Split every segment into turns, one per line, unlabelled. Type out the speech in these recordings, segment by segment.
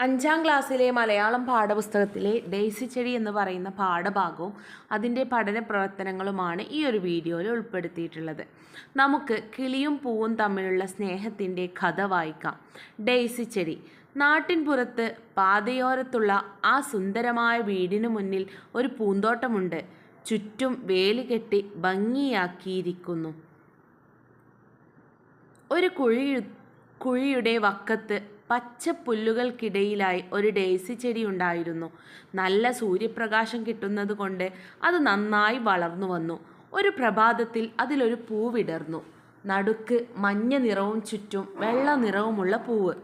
അഞ്ചാം ക്ലാസ്സിലെ മലയാളം പാഠപുസ്തകത്തിലെ ഡെയ്സി ചെടി എന്ന് പറയുന്ന പാഠഭാഗവും അതിന്റെ പഠന പ്രവർത്തനങ്ങളുമാണ് ഈ ഒരു വീഡിയോയിൽ ഉൾപ്പെടുത്തിയിട്ടുള്ളത്. നമുക്ക് കിളിയും പൂവും തമ്മിലുള്ള സ്നേഹത്തിന്റെ കഥ വായിക്കാം. ഡെയ്സി ചെടി. നാട്ടിൻ പുറത്ത് പാതയോരത്തുള്ള ആ സുന്ദരമായ വീടിന് മുന്നിൽ ഒരു പൂന്തോട്ടമുണ്ട്. ചുറ്റും വേലി കെട്ടി ഭംഗിയാക്കിയിരിക്കുന്നു. ഒരു കുഴി കുഴിയുടെ വക്കത്ത് പച്ച പുല്ലുകൾക്കിടയിലായി ഒരു ഡേസി ചെടി ഉണ്ടായിരുന്നു. നല്ല സൂര്യപ്രകാശം കിട്ടുന്നത് കൊണ്ട് അത് നന്നായി വളർന്നു വന്നു. ഒരു പ്രഭാതത്തിൽ അതിലൊരു പൂവിടർന്നു നടുക്ക് മഞ്ഞ നിറവും ചുറ്റും വെള്ള നിറവുമുള്ള പൂവ്.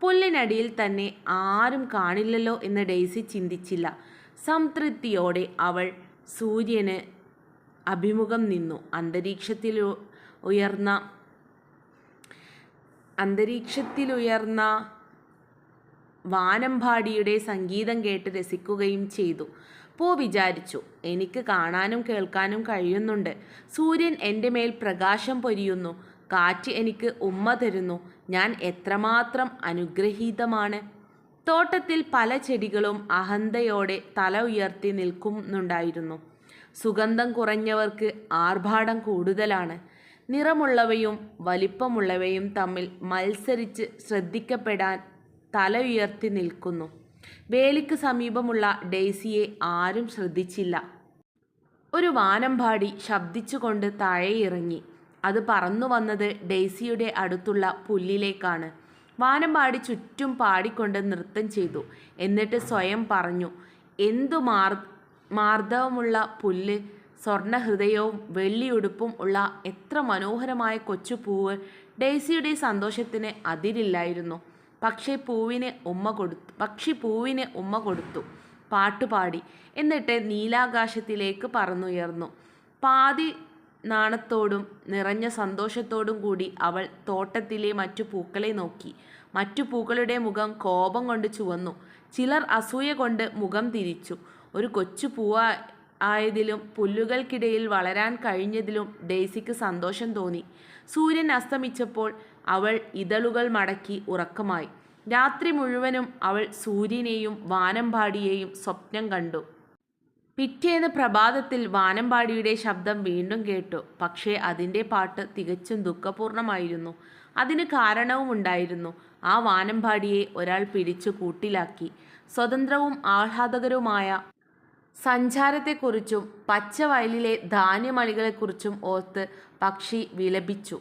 പുല്ലിനടിയിൽ തന്നെ ആരും കാണില്ലല്ലോ എന്ന് ഡേസി ചിന്തിച്ചില്ല. സംതൃപ്തിയോടെ അവൾ സൂര്യന് അഭിമുഖം നിന്നു. അന്തരീക്ഷത്തിൽ ഉയർന്ന അന്തരീക്ഷത്തിലുയർന്ന വാനമ്പാടിയുടെ സംഗീതം കേട്ട് രസിക്കുകയും ചെയ്തു. പൂ വിചാരിച്ചു എനിക്ക് കാണാനും കേൾക്കാനും കഴിയുന്നുണ്ട്. സൂര്യൻ എന്റെ മേൽ പ്രകാശം പൊരിയുന്നു. കാറ്റ് എനിക്ക് ഉമ്മ തരുന്നു. ഞാൻ എത്രമാത്രം അനുഗ്രഹീതമാണ്. തോട്ടത്തിൽ പല ചെടികളും അഹന്തയോടെ തല ഉയർത്തി നിൽക്കുന്നുണ്ടായിരുന്നു. സുഗന്ധം കുറഞ്ഞവർക്ക് ആർഭാടം കൂടുതലാണ്. നിറമുള്ളവയും വലിപ്പമുള്ളവയും തമ്മിൽ മത്സരിച്ച് ശ്രദ്ധിക്കപ്പെടാൻ തല ഉയർത്തി നിൽക്കുന്നു. വേലിക്ക് സമീപമുള്ള ഡെയ്സിയെ ആരും ശ്രദ്ധിച്ചില്ല. ഒരു വാനമ്പാടി ശബ്ദിച്ചുകൊണ്ട് താഴെ ഇറങ്ങി. അത് പറന്നു വന്നത് ഡെയ്സിയുടെ അടുത്തുള്ള പുല്ലിലേക്കാണ്. വാനമ്പാടി ചുറ്റും പാടിക്കൊണ്ട് നൃത്തം ചെയ്തു. എന്നിട്ട് സ്വയം പറഞ്ഞു എന്തു മാർ മാർദ്ദവമുള്ള പുല്ല് സ്വർണഹൃദയവും വെള്ളിയുടുപ്പും ഉള്ള എത്ര മനോഹരമായ കൊച്ചു പൂവ് ഡെയ്സിയുടെ സന്തോഷത്തിന് അതിരില്ലായിരുന്നു. പക്ഷേ പൂവിന് ഉമ്മ കൊടുത്തു പക്ഷി പൂവിന് ഉമ്മ കൊടുത്തു. പാട്ടുപാടി എന്നിട്ട് നീലാകാശത്തിലേക്ക് പറന്നുയർന്നു. പാതി നാണത്തോടും നിറഞ്ഞ സന്തോഷത്തോടും കൂടി അവൾ തോട്ടത്തിലെ മറ്റു പൂക്കളെ നോക്കി. മറ്റു പൂക്കളുടെ മുഖം കോപം കൊണ്ട് ചുവന്നു. ചിലർ അസൂയ കൊണ്ട് മുഖം തിരിച്ചു. ഒരു കൊച്ചു പൂവ ആയതിലും പുല്ലുകൾക്കിടയിൽ വളരാൻ കഴിഞ്ഞതിലും ഡെയ്സിക്ക് സന്തോഷം തോന്നി. സൂര്യൻ അസ്തമിച്ചപ്പോൾ അവൾ ഇതളുകൾ മടക്കി ഉറക്കമായി. രാത്രി മുഴുവനും അവൾ സൂര്യനെയും വാനമ്പാടിയെയും സ്വപ്നം കണ്ടു. പിറ്റേന്ന് പ്രഭാതത്തിൽ വാനമ്പാടിയുടെ ശബ്ദം വീണ്ടും കേട്ടു. പക്ഷേ അതിന്റെ പാട്ട് തികച്ചും ദുഃഖപൂർണമായിരുന്നു. അതിന് കാരണവുമുണ്ടായിരുന്നു ആ വാനമ്പാടിയെ ഒരാൾ പിടിച്ചു കൂട്ടിലാക്കി. സ്വതന്ത്രവും ആഹ്ലാദകരവുമായ സഞ്ചാരത്തെക്കുറിച്ചും പച്ചവയലിലെ ധാന്യമണികളെക്കുറിച്ചും ഓർത്ത് പക്ഷി വിലപിച്ചു.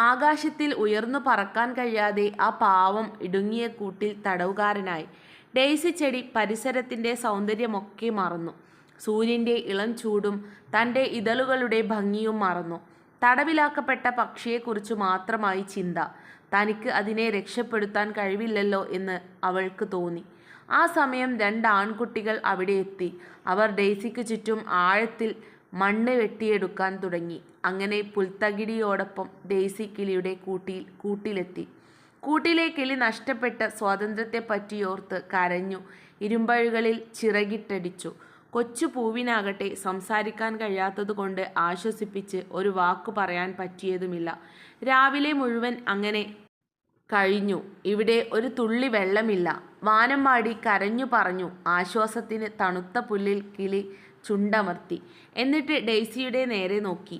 ആകാശത്തിൽ ഉയർന്നു പറക്കാൻ കഴിയാതെ ആ പാവം ഇടുങ്ങിയ കൂട്ടിൽ തടവുകാരനായി. ഡെയ്സി ചെടി പരിസരത്തിന്റെ സൗന്ദര്യമൊക്കെ മറന്നു. സൂര്യന്റെ ഇളം ചൂടും തന്റെ ഇതളുകളുടെ ഭംഗിയും മറന്നു. തടവിലാക്കപ്പെട്ട പക്ഷിയെക്കുറിച്ച് മാത്രമായി ചിന്ത. തനിക്ക് അതിനെ രക്ഷപ്പെടുത്താൻ കഴിവില്ലല്ലോ എന്ന് അവൾക്ക് തോന്നി. ആ സമയം രണ്ട് ആൺകുട്ടികൾ അവിടെ എത്തി. അവർ ഡെയ്സിക്ക് ചുറ്റും ആഴത്തിൽ മണ്ണ് വെട്ടിയെടുക്കാൻ തുടങ്ങി. അങ്ങനെ പുൽത്തകിടിയോടൊപ്പം ഡെയ്സി കിളിയുടെ കൂട്ടിയിൽ കൂട്ടിലെത്തി. കൂട്ടിലെ കിളി നഷ്ടപ്പെട്ട സ്വാതന്ത്ര്യത്തെ പറ്റിയോർത്ത് കരഞ്ഞു. ഇരുമ്പഴുകളിൽ ചിറകിട്ടടിച്ചു. കൊച്ചു പൂവിനാകട്ടെ സംസാരിക്കാൻ കഴിയാത്തതുകൊണ്ട് ആശ്വസിപ്പിച്ച് ഒരു വാക്കു പറയാൻ പറ്റിയതുമില്ല. രാവിലെ മുഴുവൻ അങ്ങനെ കഴിഞ്ഞു. ഇവിടെ ഒരു തുള്ളി വെള്ളമില്ല. വാനമ്പാടി കരഞ്ഞു പറഞ്ഞു. ആശ്വാസത്തിന് തണുത്ത പുല്ലിൽ കിളി ചുണ്ടമർത്തി. എന്നിട്ട് ഡെയ്സിയുടെ നേരെ നോക്കി.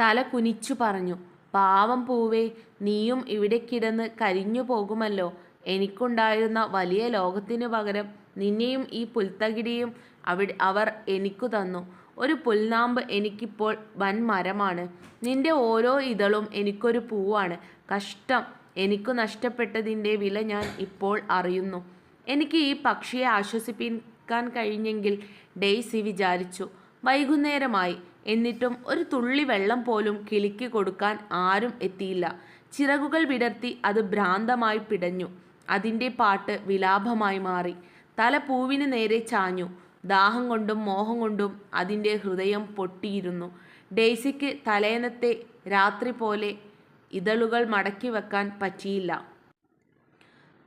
തല കുനിച്ചു പറഞ്ഞു. പാവം പൂവേ നീയും ഇവിടെ കിടന്ന് കരിഞ്ഞു പോകുമല്ലോ. എനിക്കുണ്ടായിരുന്ന വലിയ ലോകത്തിനു പകരം നിന്നെയും ഈ പുൽത്തകിടിയും അവിടെ അവർ എനിക്കു തന്നു. ഒരു പുൽനാമ്പ് എനിക്കിപ്പോൾ വൻ മരമാണ് നിന്റെ ഓരോ ഇതളും എനിക്കൊരു പൂവാണ്. കഷ്ടം. എനിക്കു നഷ്ടപ്പെട്ടതിന്റെ വില ഞാൻ ഇപ്പോൾ അറിയുന്നു. എനിക്ക് ഈ പക്ഷിയെ ആശ്വസിപ്പിക്കാൻ കഴിഞ്ഞെങ്കിൽ ഡെയ്സി വിചാരിച്ചു. വൈകുന്നേരമായി. എന്നിട്ടും ഒരു തുള്ളി വെള്ളം പോലും കിളിക്ക് കൊടുക്കാൻ ആരും എത്തിയില്ല. ചിറകുകൾ വിടർത്തി അത് ഭ്രാന്തമായി പിടഞ്ഞു. അതിന്റെ പാട്ട് വിലാപമായി മാറി. തല പൂവിന് നേരെ ചാഞ്ഞു. ദാഹം കൊണ്ടും മോഹം കൊണ്ടും അതിന്റെ ഹൃദയം പൊട്ടിയിരുന്നു. ഡെയ്സിക്ക് തലേന്നത്തെ രാത്രി പോലെ ഇതളുകൾ മടക്കി വെക്കാൻ പറ്റിയില്ല.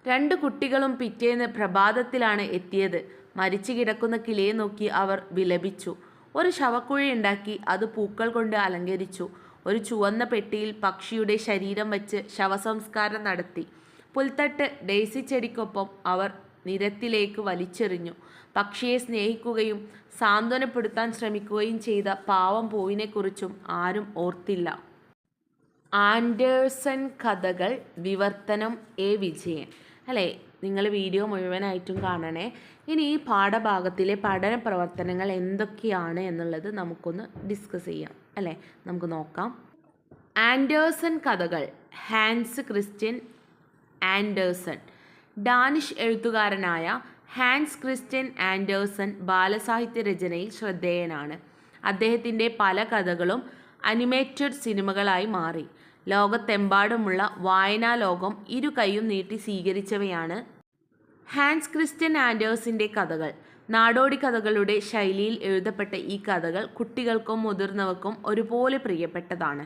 രണ്ട് കുട്ടികളും പിറ്റേന്ന് പ്രഭാതത്തിലാണ് എത്തിയത്. മരിച്ചു കിടക്കുന്ന കിളിയെ നോക്കി അവർ വിലപിച്ചു. ഒരു ശവക്കുഴി ഉണ്ടാക്കി അത് പൂക്കൾ കൊണ്ട് അലങ്കരിച്ചു. ഒരു ചുവന്ന പെട്ടിയിൽ പക്ഷിയുടെ ശരീരം വെച്ച് ശവസംസ്കാരം നടത്തി. പുൽത്തട്ട് ഡെയ്സി ചെടിക്കൊപ്പം അവർ നിരത്തിലേക്ക് വലിച്ചെറിഞ്ഞു. പക്ഷിയെ സ്നേഹിക്കുകയും സാന്ത്വനപ്പെടുത്താൻ ശ്രമിക്കുകയും ചെയ്ത പാവം പൂവിനെക്കുറിച്ചും ആരും ഓർത്തില്ല. ആൻഡേഴ്സൺ കഥകൾ വിവർത്തനം എ വിജയൻ. അല്ലേ? നിങ്ങൾ വീഡിയോ മുഴുവനായിട്ടും കാണണേ. ഇനി ഈ പാഠഭാഗത്തിലെ പഠന പ്രവർത്തനങ്ങൾ എന്തൊക്കെയാണ് എന്നുള്ളത് നമുക്കൊന്ന് ഡിസ്കസ് ചെയ്യാം. അല്ലേ? നമുക്ക് നോക്കാം. ആൻഡേഴ്സൺ കഥകൾ. Hans Christian Andersen. ഡാനിഷ് എഴുത്തുകാരനായ ഹാൻസ് ക്രിസ്ത്യൻ ആൻഡേഴ്സൺ ബാലസാഹിത്യ രചനയിൽ ശ്രദ്ധേയനാണ്. അദ്ദേഹത്തിന്റെ പല കഥകളും അനിമേറ്റഡ് സിനിമകളായി മാറി. ലോകത്തെമ്പാടുമുള്ള വായനാ ലോകം ഇരു കൈയും നീട്ടി സ്വീകരിച്ചവയാണ് ഹാൻസ് ക്രിസ്ത്യൻ ആൻഡേഴ്സിന്റെ കഥകൾ. നാടോടി കഥകളുടെ ശൈലിയിൽ എഴുതപ്പെട്ട ഈ കഥകൾ കുട്ടികൾക്കും മുതിർന്നവർക്കും ഒരുപോലെ പ്രിയപ്പെട്ടതാണ്.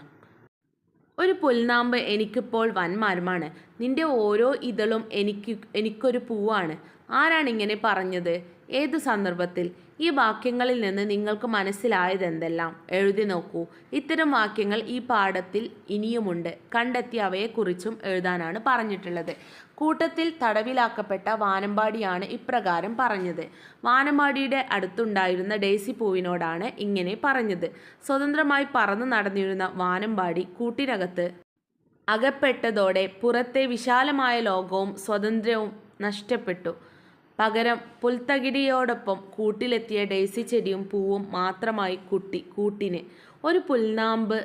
ഒരു പുൽനാമ്പ് എനിക്കിപ്പോൾ വൻമരമാണ്. നിന്റെ ഓരോ ഇതളും എനിക്ക് എനിക്കൊരു പൂവാണ്. ആരാണിങ്ങനെ പറഞ്ഞത്? ഏതു സന്ദർഭത്തിൽ? ഈ വാക്യങ്ങളിൽ നിന്ന് നിങ്ങൾക്ക് മനസ്സിലായത് എന്തെല്ലാം? എഴുതി നോക്കൂ. ഇത്തരം വാക്യങ്ങൾ ഈ പാഠത്തിൽ ഇനിയുമുണ്ട്. കണ്ടെത്തി അവയെക്കുറിച്ചും എഴുതാനാണ് പറഞ്ഞിട്ടുള്ളത്. കൂട്ടത്തിൽ തടവിലാക്കപ്പെട്ട വാനമ്പാടിയാണ് ഇപ്രകാരം പറഞ്ഞത്. വാനമ്പാടിയുടെ അടുത്തുണ്ടായിരുന്ന ഡേസി പൂവിനോടാണ് ഇങ്ങനെ പറഞ്ഞത്. സ്വതന്ത്രമായി പറന്നു നടന്നിരുന്ന വാനമ്പാടി കൂട്ടിനകത്ത് അകപ്പെട്ടതോടെ പുറത്തെ വിശാലമായ ലോകവും സ്വാതന്ത്ര്യവും നഷ്ടപ്പെട്ടു. പകരം പുൽത്തകിടിയോടൊപ്പം കൂട്ടിലെത്തിയ ഡേസി ചെടിയും പൂവും മാത്രമായി കുട്ടി കൂട്ടിന്. ഒരു പുൽനാമ്പ്.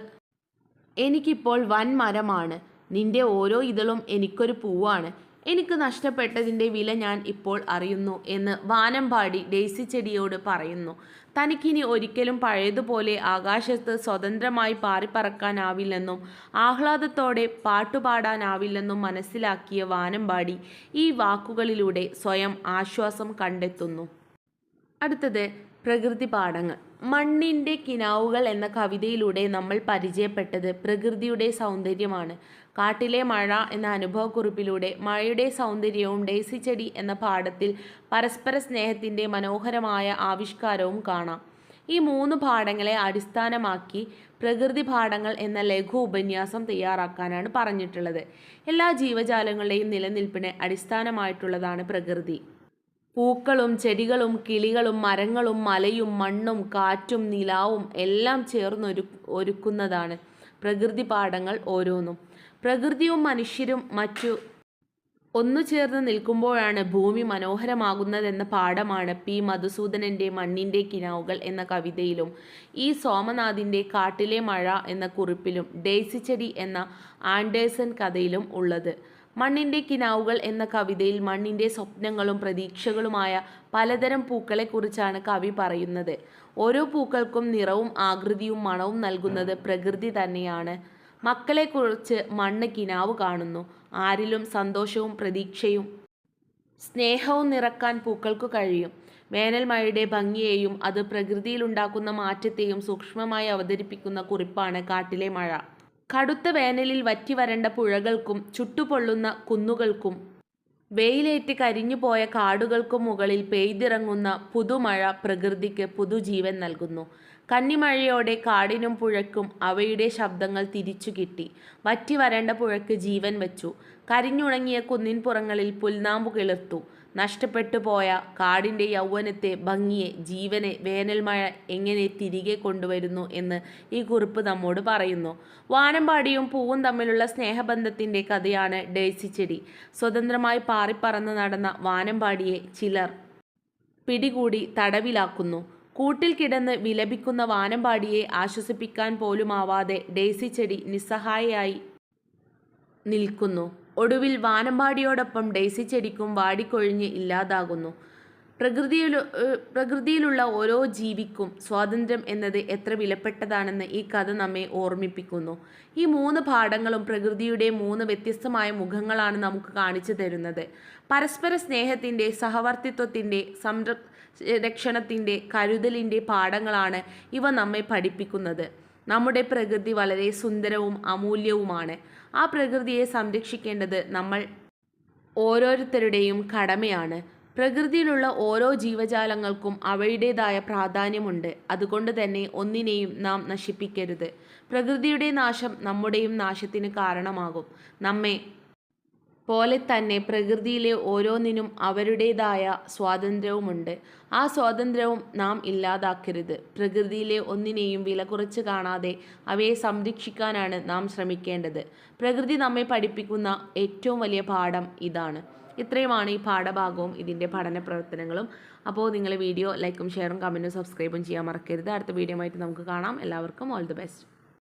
എനിക്കിപ്പോൾ വൻ മരമാണ് നിന്റെ ഓരോ ഇതളും എനിക്കൊരു പൂവാണ്. എനിക്ക് നഷ്ടപ്പെട്ടതിന്റെ വില ഞാൻ ഇപ്പോൾ അറിയുന്നു എന്ന് വാനമ്പാടി ഡേസി ചെടിയോട് പറയുന്നു. തനിക്കിനി ഒരിക്കലും പഴയതുപോലെ ആകാശത്ത് സ്വതന്ത്രമായി പാറിപ്പറക്കാനാവില്ലെന്നും ആഹ്ലാദത്തോടെ പാട്ടുപാടാനാവില്ലെന്നും മനസ്സിലാക്കിയ വാനമ്പാടി ഈ വാക്കുകളിലൂടെ സ്വയം ആശ്വാസം കണ്ടെത്തുന്നു. അടുത്തത് പ്രകൃതി പാഠങ്ങൾ. മണ്ണിന്റെ കിനാവുകൾ എന്ന കവിതയിലൂടെ നമ്മൾ പരിചയപ്പെട്ടത് പ്രകൃതിയുടെ സൗന്ദര്യമാണ്. കാട്ടിലെ മഴ എന്ന അനുഭവക്കുറിപ്പിലൂടെ മഴയുടെ സൗന്ദര്യവും ഡേസി ചെടി എന്ന പാഠത്തിൽ പരസ്പര സ്നേഹത്തിന്റെ മനോഹരമായ ആവിഷ്കാരവും കാണാം. ഈ മൂന്ന് പാഠങ്ങളെ അടിസ്ഥാനമാക്കി പ്രകൃതി പാഠങ്ങൾ എന്ന ലഘു ഉപന്യാസം തയ്യാറാക്കാനാണ് പറഞ്ഞിട്ടുള്ളത്. എല്ലാ ജീവജാലങ്ങളുടെയും നിലനിൽപ്പിന് അടിസ്ഥാനമായിട്ടുള്ളതാണ് പ്രകൃതി. പൂക്കളും ചെടികളും കിളികളും മരങ്ങളും മലയും മണ്ണും കാറ്റും നിലാവും എല്ലാം ചേർന്നൊരു ഒരുക്കുന്നതാണ് പ്രകൃതി പാഠങ്ങൾ ഓരോന്നും. പ്രകൃതിയും മനുഷ്യരും മറ്റു ഒന്നു ചേർന്ന് നിൽക്കുമ്പോഴാണ് ഭൂമി മനോഹരമാകുന്നതെന്ന പാഠമാണ് പി. മധുസൂദനന്റെ മണ്ണിന്റെ കിനാവുകൾ എന്ന കവിതയിലും ഈ സോമനാഥിന്റെ കാട്ടിലെ മഴ എന്ന കുറിപ്പിലും ഡേസിച്ചെടി ചെടി എന്ന ആൻഡേഴ്സൺ കഥയിലും ഉള്ളത്. മണ്ണിന്റെ കിനാവുകൾ എന്ന കവിതയിൽ മണ്ണിന്റെ സ്വപ്നങ്ങളും പ്രതീക്ഷകളുമായ പലതരം പൂക്കളെക്കുറിച്ചാണ് കവി പറയുന്നത്. ഓരോ പൂക്കൾക്കും നിറവും ആകൃതിയും മണവും നൽകുന്നത് പ്രകൃതി തന്നെയാണ്. മക്കളെക്കുറിച്ച് മണ്ണ് കിനാവ് കാണുന്നു. ആരിലും സന്തോഷവും പ്രതീക്ഷയും സ്നേഹവും നിറക്കാൻ പൂക്കൾക്കു കഴിയും. വേനൽ മഴയുടെ ഭംഗിയെയും അത് പ്രകൃതിയിലുണ്ടാക്കുന്ന മാറ്റത്തെയും സൂക്ഷ്മമായി അവതരിപ്പിക്കുന്ന കുറിപ്പാണ് കാട്ടിലെ മഴ. കടുത്ത വേനലിൽ വറ്റിവരണ്ട പുഴകൾക്കും ചുട്ടുപൊള്ളുന്ന കുന്നുകൾക്കും വെയിലേറ്റ് കരിഞ്ഞുപോയ കാടുകൾക്കും മുകളിൽ പെയ്തിറങ്ങുന്ന പുതുമഴ പ്രകൃതിക്ക് പുതുജീവൻ നൽകുന്നു. കന്നിമഴയോടെ കാടിനും പുഴയ്ക്കും അവയുടെ ശബ്ദങ്ങൾ തിരിച്ചു കിട്ടി. വറ്റി വരേണ്ട പുഴയ്ക്ക് ജീവൻ വച്ചു. കരിഞ്ഞുണങ്ങിയ കുന്നിൻപുറങ്ങളിൽ പുൽനാമ്പു കിളിർത്തു നഷ്ടപ്പെട്ടു പോയ കാടിന്റെ യൗവനത്തെ ഭംഗിയെ ജീവനെ വേനൽമഴ എങ്ങനെ തിരികെ കൊണ്ടുവരുന്നു എന്ന് ഈ കുറിപ്പ് നമ്മോട് പറയുന്നു. വാനമ്പാടിയും പൂവും തമ്മിലുള്ള സ്നേഹബന്ധത്തിന്റെ കഥയാണ് ഡേസി ചെടി. സ്വതന്ത്രമായി പാറിപ്പറന്ന് നടന്ന വാനമ്പാടിയെ ചിലർ പിടികൂടി തടവിലാക്കുന്നു. കൂട്ടിൽ കിടന്ന് വിലപിക്കുന്ന വാനമ്പാടിയെ ആശ്വസിപ്പിക്കാൻ പോലുമാവാതെ ഡേസി ചെടി നിസ്സഹായയായി നിൽക്കുന്നു. ഒടുവിൽ വാനമ്പാടിയോടൊപ്പം ഡേസി ചെടിക്കും വാടിക്കൊഴിഞ്ഞ് ഇല്ലാതാകുന്നു. പ്രകൃതിയിൽ പ്രകൃതിയിലുള്ള ഓരോ ജീവിക്കും സ്വാതന്ത്ര്യം എന്നത് എത്ര വിലപ്പെട്ടതാണെന്ന് ഈ കഥ നമ്മെ ഓർമ്മിപ്പിക്കുന്നു. ഈ മൂന്ന് പാഠങ്ങളും പ്രകൃതിയുടെ മൂന്ന് വ്യത്യസ്തമായ മുഖങ്ങളാണ് നമുക്ക് കാണിച്ചു തരുന്നത്. പരസ്പര സ്നേഹത്തിന്റെ സഹവർത്തിത്വത്തിന്റെ സംരക്ഷണത്തിന്റെ കരുതലിന്റെ പാഠങ്ങളാണ് ഇവ നമ്മെ പഠിപ്പിക്കുന്നത്. നമ്മുടെ പ്രകൃതി വളരെ സുന്ദരവും അമൂല്യവുമാണ്. ആ പ്രകൃതിയെ സംരക്ഷിക്കേണ്ടത് നമ്മൾ ഓരോരുത്തരുടെയും കടമയാണ്. പ്രകൃതിയിലുള്ള ഓരോ ജീവജാലങ്ങൾക്കും അവയുടേതായ പ്രാധാന്യമുണ്ട്. അതുകൊണ്ട് തന്നെ ഒന്നിനെയും നാം നശിപ്പിക്കരുത്. പ്രകൃതിയുടെ നാശം നമ്മുടെയും നാശത്തിന് കാരണമാകും. നമ്മെ പോലെ തന്നെ പ്രകൃതിയിലെ ഓരോന്നിനും അവരുടേതായ സ്വാതന്ത്ര്യവുമുണ്ട്. ആ സ്വാതന്ത്ര്യവും നാം ഇല്ലാതാക്കരുത്. പ്രകൃതിയിലെ ഒന്നിനെയും വില കുറച്ച് കാണാതെ അവയെ സംരക്ഷിക്കാനാണ് നാം ശ്രമിക്കേണ്ടത്. പ്രകൃതി നമ്മെ പഠിപ്പിക്കുന്ന ഏറ്റവും വലിയ പാഠം ഇതാണ്. ഇത്രയുമാണ് ഈ പാഠഭാഗവും ഇതിന്റെ പഠന പ്രവർത്തനങ്ങളും. അപ്പോൾ നിങ്ങൾ വീഡിയോ ലൈക്കും ഷെയറും കമന്റും സബ്സ്ക്രൈബും ചെയ്യാൻ മറക്കരുത്. അടുത്ത വീഡിയോ ആയിട്ട് നമുക്ക് കാണാം. എല്ലാവർക്കും ഓൾ ദി ബെസ്റ്റ്.